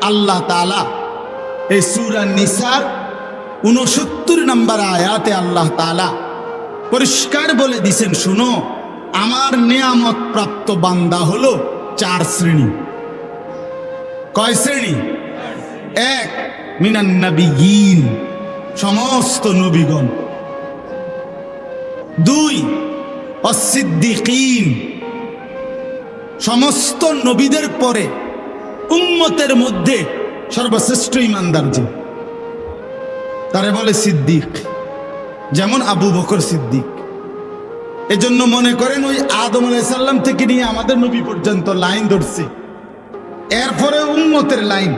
আল্লাহ তালা এই সুরা নিসার উনসত্তর নম্বর আয়াতে আল্লাহ তালা পরিষ্কার বলে দিছেন, শুনো, আমার নিয়ামত প্রাপ্ত বান্দা হলো চার শ্রেণি। কয় শ্রেণি? এক মিনান্নবিহীন সমস্ত নবীগণ। দুই, অসিদ্দিকিন, সমস্ত নবীদের পরে উম্মতের মধ্যে সর্বশ্রেষ্ঠ ইমানদার যে, তারে বলে সিদ্দিক, যেমন আবু বকর সিদ্দিক। এজন্য মনে করেন ওই আদম আলাইসাল্লাম থেকে নিয়ে আমাদের নবী পর্যন্ত লাইন ধরছে। এরপরে উম্মতের লাইন।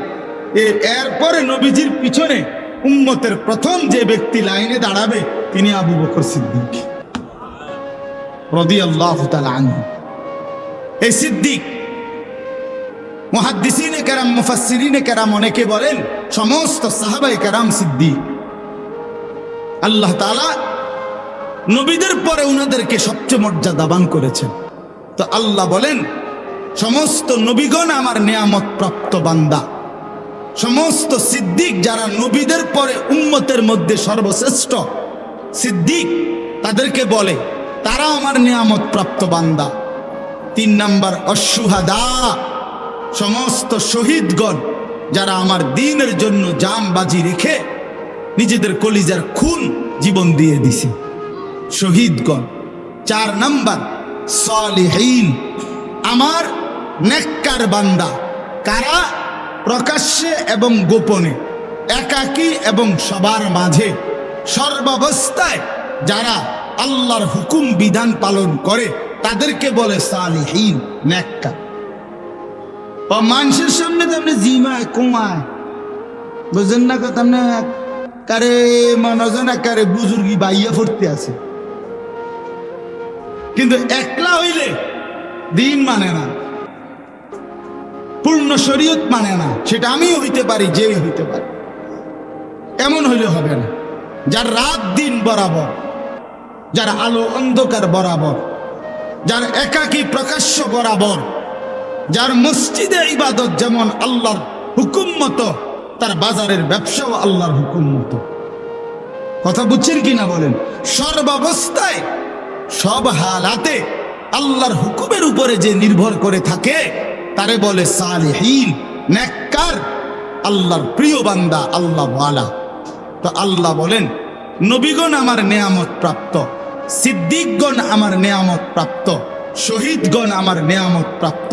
এরপরে নবীজির পিছনে উম্মতের প্রথম যে ব্যক্তি লাইনে দাঁড়াবে, তিনি আবু বকর সিদ্দিক। রদি আল্লাহ এই সিদ্দিক মহাদ্দিসিনে কেরাম মুফাসসিরিনে কেরাম অনেকে বলেন, সমস্ত সাহাবাই কেরাম সিদ্দিক। আল্লাহ তালা নবীদের পরে উনাদেরকে সবচেয়ে মর্যাদাবান করেছেন। তো আল্লাহ বলেন, সমস্ত নবীগণ আমার নিয়ামত প্রাপ্ত বান্দা। সমস্ত সিদ্দিক যারা নবীদের পরে উম্মতের মধ্যে সর্বশ্রেষ্ঠ সিদ্দিক, তাদেরকে বলে, তারা আমার নিয়ামত প্রাপ্ত বান্দা। তিন নাম্বার, অসুহাদা। সমস্ত শহীদগণ যারা আমার দিনের জন্য জান বাজি রেখে নিজেদের কলিজার খুন জীবন দিয়ে দিছে। শহীদগণ, চার নাম্বার, সালিহীন, আমার নেককার বান্দা। কারা? প্রকাশ্যে এবং গোপনে, একাকী এবং সবার মাঝে। সর্বাবস্থায় যারা আল্লাহর হুকুম বিধান পালন করে, তাদেরকে বলে সালিহীন, নেককার। মানুষের সামনে তেমনি জিমায় কুমায়। বুঝেন না কথা তেমনি কারে মনজন কারে বুজুর্গি বাইয়া ফুটতে আছে। কিন্তু একলা হইলে দিন মানে না, পূর্ণ শরীয়ত মানে না, সেটা আমিও হইতে পারি, যেই হইতে পারি। এমন হইলে হবে না। যার রাত দিন বরাবর, যার আলো অন্ধকার বরাবর, যার একাকী প্রকাশ্য বরাবর যার মসজিদে ইবাদত যেমন আল্লাহর হুকুম মতো, তার বাজারের ব্যবসাও আল্লাহর হুকুম মতো। কথা বুঝছেন কিনা বলেন? সর্বাবস্থায় সব হালাতে আল্লাহর হুকুমের উপরে যে নির্ভর করে থাকে, তারে বলে সালেহীন আল্লাহর প্রিয় বান্দা, আল্লাহ তো আল্লাহ বলেন, নবীগণ আমার নেয়ামত প্রাপ্ত, সিদ্দিকগণ আমার নেয়ামত প্রাপ্ত, শহীদগণ আমার নেয়ামত প্রাপ্ত।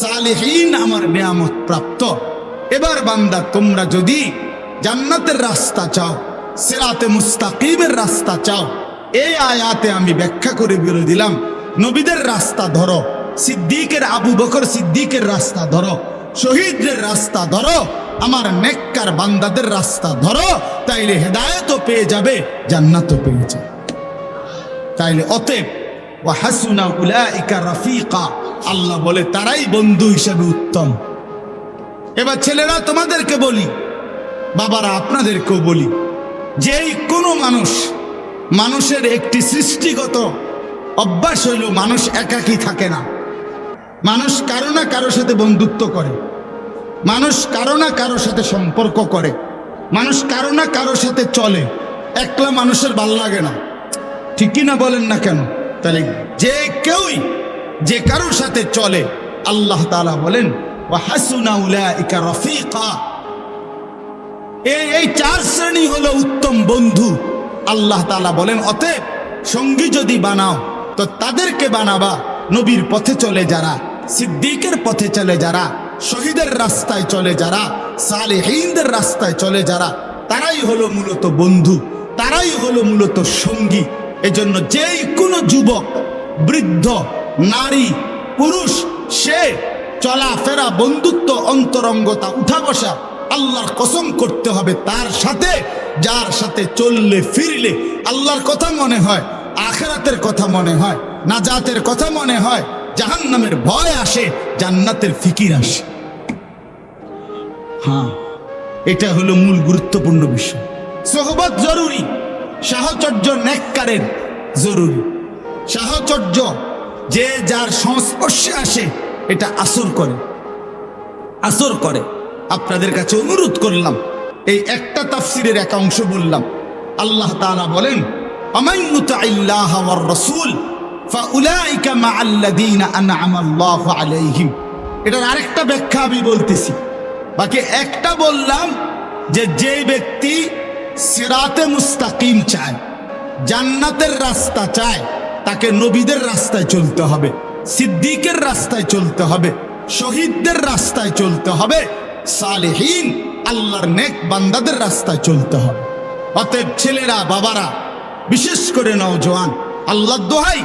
সালেহীন আমার নেয়ামত প্রাপ্ত। এবার বান্দা, তোমরা যদি জান্নাতের রাস্তা চাও, সেরাতে মুস্তাকিমের রাস্তা চাও, এই আয়াতে আমি ব্যাখ্যা করে বলে দিলাম, নবীদের রাস্তা ধরো, সিদ্দিকের, আবু বকর সিদ্দিকের রাস্তা ধরো, শহীদদের রাস্তা ধরো, আমার নেককার বান্দাদের রাস্তা ধরো, তাইলে হেদায়তও পেয়ে যাবে, জান্নাতও পেয়ে যাবে। তাইলে অতএব ও হাসুনা উলাইকা রাফিকা। আল্লাহ বলে, তারাই বন্ধু হিসেবে উত্তম। এবার ছেলেরা তোমাদেরকে বলি, বাবারা আপনাদেরকেও বলি, যেই কোনো মানুষ, মানুষের একটি সৃষ্টিগত অভ্যাস হইল, মানুষ একাকী থাকে না। মানুষ কারও না কারও সাথে বন্ধুত্ব করে, মানুষ কারও না কারও সাথে সম্পর্ক করে, মানুষ কারও না কারও সাথে চলে, একলা মানুষের ভালো লাগে না। ঠিকই না বলেন না কেন? তাহলে যে কেউই যে কারোর সাথে চলে, আল্লাহ তাআলা বলেন এই চার শ্রেণি হলো উত্তম বন্ধু। আল্লাহ তাআলা বলেন সঙ্গী যদি বানাও, তো তাদেরকে বানাবা। নবীর পথে চলে যারা, সিদ্দিকের পথে চলে যারা, শহীদের রাস্তায় চলে যারা রাস্তায় চলে যারা, তারাই হলো মূলত বন্ধু, তারাই হলো মূলত সঙ্গী। এজন্য যেই কোনো যুবক, বৃদ্ধ নারী, পুরুষ, সে চলাফেরা, বন্ধুত্ব, অন্তরঙ্গতা উঠা বসা আল্লাহর কসম করতে হবে তার সাথে, যার সাথে চললে, ফিরলে আল্লাহর কথা মনে হয়, আখেরাতের কথা মনে হয়, নাজাতের কথা মনে হয়, জাহান্নামের ভয় আসে, জান্নাতের ফিকির আসে। হ্যাঁ এটা হলো মূল গুরুত্বপূর্ণ বিষয়। সোহবত জরুরি, সাহচর্য নেককারের জরুরি। সাহচর্য যে যার সংস্পর্শে আসে, এটা আসর করে। আসর করে। আপনাদের কাছে অনুরোধ করলাম, এই একটা তাফসিরের এক অংশ বললাম। আল্লাহ তাআলা বলেন রাসূল এটার আরেকটা ব্যাখ্যা আমি বলতেছি। বাকি একটা বললাম যে যে ব্যক্তি সিরাতে মুস্তাকিম চায়, জান্নাতের রাস্তা চায় তাকে নবীদের রাস্তায় চলতে হবে, সিদ্দিকের রাস্তায় চলতে হবে, শহীদদের রাস্তায় চলতে হবে, সালেহীন, আল্লাহর নেক বান্দাদের রাস্তায় চলতে হবে। অতএব ছেলেরা, বাবারা, বিশেষ করে নওজোয়ান আল্লাহ দোহাই,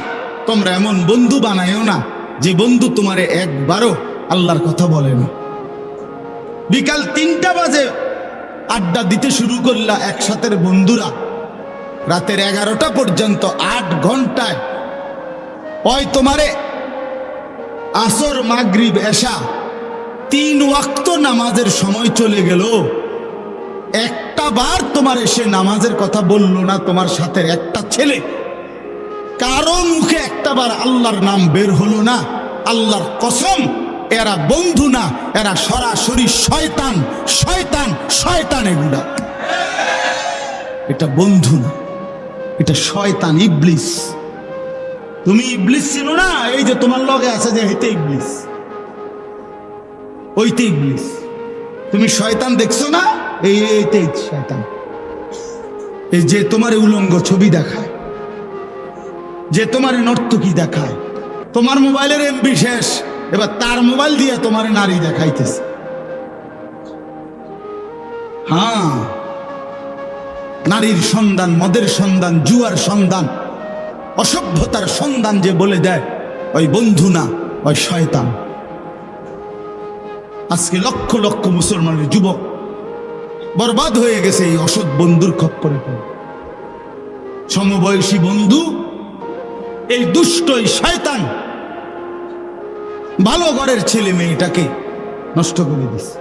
তোমরা এমন বন্ধু বানায়ও না, যে বন্ধু তোমারে একবারও আল্লাহর কথা বলে না। বিকাল তিনটা বাজে, আড্ডা দিতে শুরু করলা একসাথের বন্ধুরা। রাতের এগারোটা পর্যন্ত আট ঘন্টায় ওই তোমারে আসর, মাগরিব এসা তিন ওয়াক্ত নামাজের সময় চলে গেল। একটা বার তোমার এসে নামাজের কথা বলল না তোমার সাথে একটা ছেলে। কারও মুখে একটা বার আল্লাহর নাম বের হলো না, আল্লাহর কসম, এরা বন্ধু না, এরা সরাসরি শয়তান শয়তান শয়তান এগুলা এটা বন্ধু না, এটা শয়তান, ইবলিস। তুমি ইবলিস ছিল না? এই যে তোমার লগে আছে যে হেতে ইবলিস। ওইতে ইবলিস। তুমি শয়তান দেখছ না? এই, এইতে শয়তান। এই যে তোমার উলঙ্গ ছবি দেখায়, যে তোমার নর্তকী দেখায়, তোমার মোবাইলের এমবি শেষ। এবার তার মোবাইল দিয়ে তোমার নারী দেখাইতেছে। হ্যাঁ নারীর সন্ধান, মদের সন্ধান, জুয়ার সন্ধান। অসভ্যতার সন্ধান যে বলে দেয়, ওই বন্ধু না, ওই শয়তান। আজকে লক্ষ লক্ষ মুসলমানের যুবক বরবাদ হয়ে গেছে এই অসৎ বন্ধুর খপ্পরে সমবয়সী বন্ধু, এই দুষ্ট, এই শয়তান, ভালো ঘরের ছেলে মেয়েটাকে নষ্ট করে দিছে